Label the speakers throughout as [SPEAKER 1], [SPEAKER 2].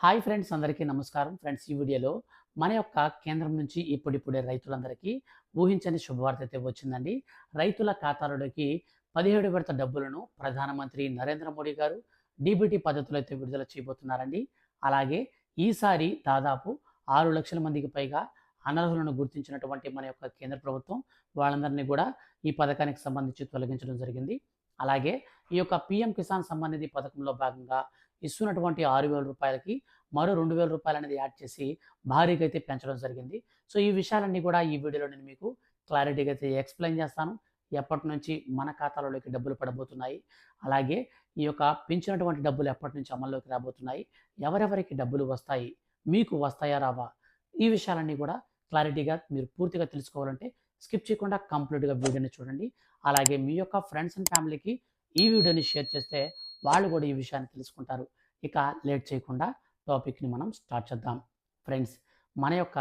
[SPEAKER 1] Hi friends అందరికీ నమస్కారం. Friends ఈ వీడియోలో మన యొక్క కేంద్రం నుంచి ఇప్పుడిప్పుడే రైతులందరికీ ఊహించని శుభవార్త అయితే వచ్చిందండి. రైతుల ఖాతాలలోకి పదిహేడు విడత డబ్బులను ప్రధానమంత్రి నరేంద్ర మోడీ గారు డీబీటీ పద్ధతిలో అయితే విడుదల చేయబోతున్నారండి. అలాగే ఈసారి దాదాపు ఆరు లక్షల మందికి పైగా అనర్హులను గుర్తించినటువంటి మన యొక్క కేంద్ర ప్రభుత్వం వాళ్ళందరినీ కూడా ఈ పథకానికి సంబంధించి తొలగించడం జరిగింది. అలాగే ఈ యొక్క పిఎం కిసాన్ సంబంధిత పథకంలో భాగంగా ఇస్తున్నటువంటి ఆరు వేల రూపాయలకి మరో రెండు వేల రూపాయలు అనేది యాడ్ చేసి భారీగా అయితే పెంచడం జరిగింది. సో ఈ విషయాలన్నీ కూడా ఈ వీడియోలో నేను మీకు క్లారిటీగా అయితే ఎక్స్ప్లెయిన్ చేస్తాను. ఎప్పటి నుంచి మన ఖాతాలలోకి డబ్బులు పడబోతున్నాయి అలాగే ఈ యొక్క పెంచినటువంటి డబ్బులు ఎప్పటి నుంచి అమల్లోకి రాబోతున్నాయి ఎవరెవరికి డబ్బులు వస్తాయి మీకు వస్తాయా రావా ఈ విషయాలన్నీ కూడా క్లారిటీగా మీరు పూర్తిగా తెలుసుకోవాలంటే స్కిప్ చేయకుండా కంప్లీట్గా వీడియోని చూడండి. అలాగే మీ యొక్క ఫ్రెండ్స్ అండ్ ఫ్యామిలీకి ఈ వీడియోని షేర్ చేస్తే వాళ్ళు కూడా ఈ విషయాన్ని తెలుసుకుంటారు. ఇక లేట్ చేయకుండా టాపిక్ని మనం స్టార్ట్ చేద్దాం. ఫ్రెండ్స్ మన యొక్క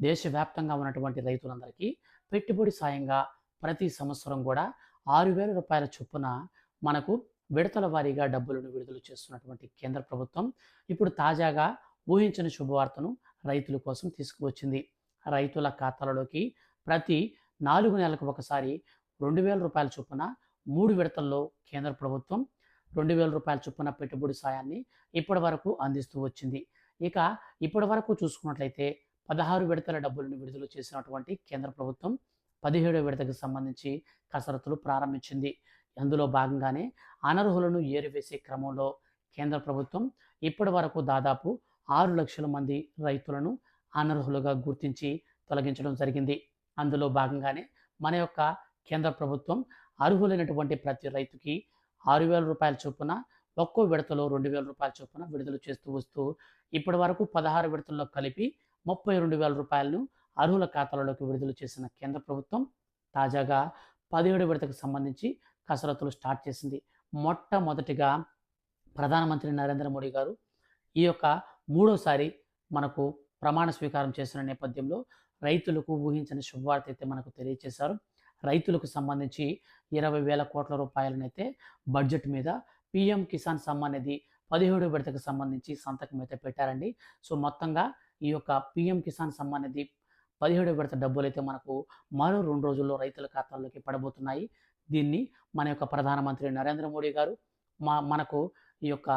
[SPEAKER 1] దేశవ్యాప్తంగా ఉన్నటువంటి రైతులందరికీ పెట్టుబడి సాయంగా ప్రతి సంవత్సరం కూడా ఆరు వేల రూపాయల చొప్పున మనకు విడతల వారీగా డబ్బులను విడుదల చేస్తున్నటువంటి కేంద్ర ప్రభుత్వం ఇప్పుడు తాజాగా ఊహించని శుభవార్తను రైతుల కోసం తీసుకువచ్చింది. రైతుల ఖాతాలలోకి ప్రతి నాలుగు నెలలకు ఒకసారి రెండు వేల రూపాయల చొప్పున మూడు విడతల్లో కేంద్ర ప్రభుత్వం రెండు వేల రూపాయల చొప్పున పెట్టుబడి సాయాన్ని ఇప్పటి వరకు అందిస్తూ వచ్చింది. ఇక ఇప్పటి వరకు చూసుకున్నట్లయితే పదహారు విడతల డబ్బులను విడుదల చేసినటువంటి కేంద్ర ప్రభుత్వం పదిహేడో విడతకు సంబంధించి కసరత్తులు ప్రారంభించింది. అందులో భాగంగానే అనర్హులను ఏరివేసే క్రమంలో కేంద్ర ప్రభుత్వం ఇప్పటి వరకు దాదాపు ఆరు లక్షల మంది రైతులను అనర్హులుగా గుర్తించి తొలగించడం జరిగింది. అందులో భాగంగానే మన యొక్క కేంద్ర ప్రభుత్వం అర్హులైనటువంటి ప్రతి రైతుకి ఆరు వేల రూపాయల చొప్పున ఒక్కో విడతలో రెండు వేల రూపాయల చొప్పున విడుదల చేస్తూ వస్తూ ఇప్పటి వరకు పదహారు విడతల్లో కలిపి ముప్పై రెండు వేల రూపాయలను అర్హుల ఖాతాలలోకి విడుదల చేసిన కేంద్ర ప్రభుత్వం తాజాగా పదిహేడు విడతకు సంబంధించి కసరత్తులు స్టార్ట్ చేసింది. మొట్టమొదటిగా ప్రధానమంత్రి నరేంద్ర మోడీ గారు ఈ యొక్క మూడోసారి మనకు ప్రమాణ స్వీకారం చేసిన నేపథ్యంలో రైతులకు ఊహించని శుభవార్త అయితే మనకు తెలియజేశారు రైతులకు సంబంధించి ఇరవై వేల కోట్ల రూపాయలనైతే బడ్జెట్ మీద పిఎం కిసాన్ సమ్మాన్ నిధి పదిహేడు విడతకు సంబంధించి సంతకం అయితే పెట్టారండి. సో మొత్తంగా ఈ యొక్క పిఎం కిసాన్ సమ్మాన్ నిధి పదిహేడు విడత డబ్బులు అయితే మనకు మరో రెండు రోజుల్లో రైతుల ఖాతాల్లోకి పడబోతున్నాయి. దీన్ని మన యొక్క ప్రధానమంత్రి నరేంద్ర మోడీ గారు మా మనకు ఈ యొక్క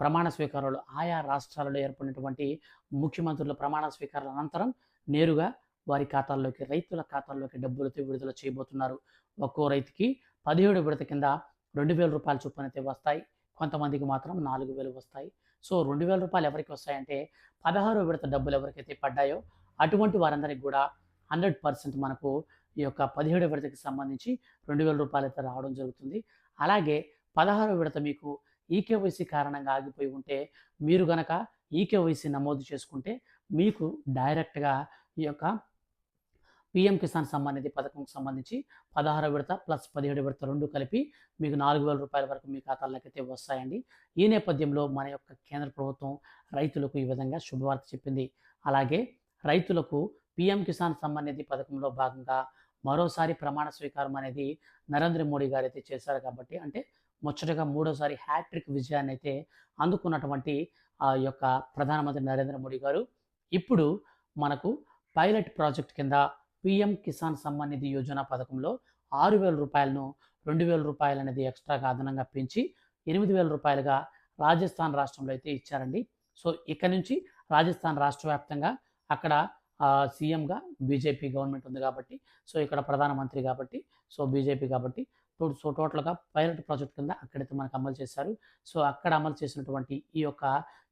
[SPEAKER 1] ప్రమాణ స్వీకారాలు ఆయా రాష్ట్రాలలో ఏర్పడినటువంటి ముఖ్యమంత్రుల ప్రమాణ స్వీకారాల అనంతరం నేరుగా వారి ఖాతాల్లోకి రైతుల ఖాతాల్లోకి డబ్బులతో విడుదల చేయబోతున్నారు. ఒక్కో రైతుకి పదిహేడు విడత కింద రెండు వేల రూపాయల చొప్పున అయితే వస్తాయి. కొంతమందికి మాత్రం నాలుగు వేలు వస్తాయి. సో రెండు వేల రూపాయలు ఎవరికి వస్తాయంటే పదహారు విడత డబ్బులు ఎవరికైతే పడ్డాయో అటువంటి వారందరికి కూడా హండ్రెడ్ పర్సెంట్ మనకు ఈ యొక్క పదిహేడు విడతకి సంబంధించి రెండు వేల రూపాయలు అయితే రావడం జరుగుతుంది. అలాగే పదహారు విడత మీకు ఈకేవైసీ కారణంగా ఆగిపోయి ఉంటే మీరు గనక ఈకేవైసీ నమోదు చేసుకుంటే మీకు డైరెక్ట్గా ఈ యొక్క పిఎం కిసాన్ సంబంధించి పథకంకు సంబంధించి పదహారు విడత ప్లస్ పదిహేడు విడత రెండు కలిపి మీకు నాలుగు వేల రూపాయల వరకు మీ ఖాతాల్లోకి అయితే వస్తాయండి. ఈ నేపథ్యంలో మన యొక్క కేంద్ర ప్రభుత్వం రైతులకు ఈ విధంగా శుభవార్త చెప్పింది. అలాగే రైతులకు పిఎం కిసాన్ సమ్మాన్ నిధి పథకంలో భాగంగా మరోసారి ప్రమాణ స్వీకారం అనేది నరేంద్ర మోడీ గారు అయితే చేశారు కాబట్టి అంటే ముచ్చటగా మూడోసారి హ్యాట్రిక్ విజయాన్ని అయితే అందుకున్నటువంటి ఆ యొక్క ప్రధానమంత్రి నరేంద్ర మోడీ గారు. ఇప్పుడు మనకు పైలట్ ప్రాజెక్ట్ కింద పిఎం కిసాన్ సమ్మాన్ నిధి యోజన పథకంలో ఆరు వేల రూపాయలను రెండు వేల రూపాయలు అనేది ఎక్స్ట్రాగా అదనంగా పెంచి ఎనిమిది వేల రూపాయలుగా రాజస్థాన్ రాష్ట్రంలో అయితే ఇచ్చారండి. సో ఇక్కడ నుంచి రాజస్థాన్ రాష్ట్ర వ్యాప్తంగా అక్కడ సీఎంగా బీజేపీ గవర్నమెంట్ ఉంది కాబట్టి సో ఇక్కడ ప్రధానమంత్రి కాబట్టి సో బీజేపీ కాబట్టి సో టోటల్గా పైలట్ ప్రాజెక్ట్ కింద అక్కడైతే మనకు అమలు చేశారు. సో అక్కడ అమలు చేసినటువంటి ఈ యొక్క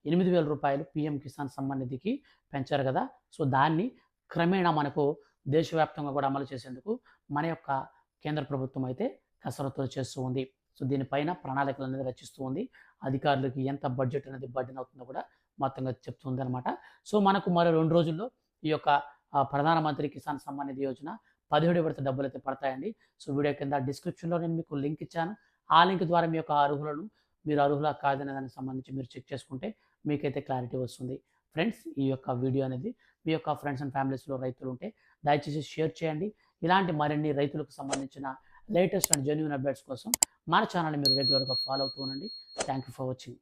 [SPEAKER 1] ఎనిమిది వేల రూపాయలు పిఎం కిసాన్ సమ్మాన్ నిధికి పెంచారు కదా. సో దాన్ని క్రమేణా మనకు దేశవ్యాప్తంగా కూడా అమలు చేసేందుకు మన యొక్క కేంద్ర ప్రభుత్వం అయితే కసరత్తులు చేస్తూ ఉంది. సో దీనిపైన ప్రణాళికలు అనేది రచిస్తూ ఉంది. అధికారులకు ఎంత బడ్జెట్ అనేది బడ్జెట్ అవుతుందో కూడా మొత్తంగా చెప్తుంది అనమాట సో మనకు మరో రెండు రోజుల్లో ఈ యొక్క ప్రధానమంత్రి కిసాన్ సమ్మాన్ నిధి యోజన పదిహేడు విడత డబ్బులు అయితే పడతాయండి. సో వీడియో కింద డిస్క్రిప్షన్లో నేను మీకు లింక్ ఇచ్చాను. ఆ లింక్ ద్వారా మీ యొక్క అర్హులను మీరు అర్హులా కాదనే దానికి సంబంధించి మీరు చెక్ చేసుకుంటే మీకైతే క్లారిటీ వస్తుంది. ఫ్రెండ్స్ ఈ యొక్క వీడియో అనేది మీ యొక్క ఫ్రెండ్స్ అండ్ ఫ్యామిలీస్లో రైతులు ఉంటే దయచేసి షేర్ చేయండి. ఇలాంటి మరిన్ని రైతులకు సంబంధించిన లేటెస్ట్ అండ్ జెన్యున్ అప్డేట్స్ కోసం మన ఛానల్ని మీరు రెగ్యులర్గా ఫాలో అవుతూ ఉండండి. Thank you for watching.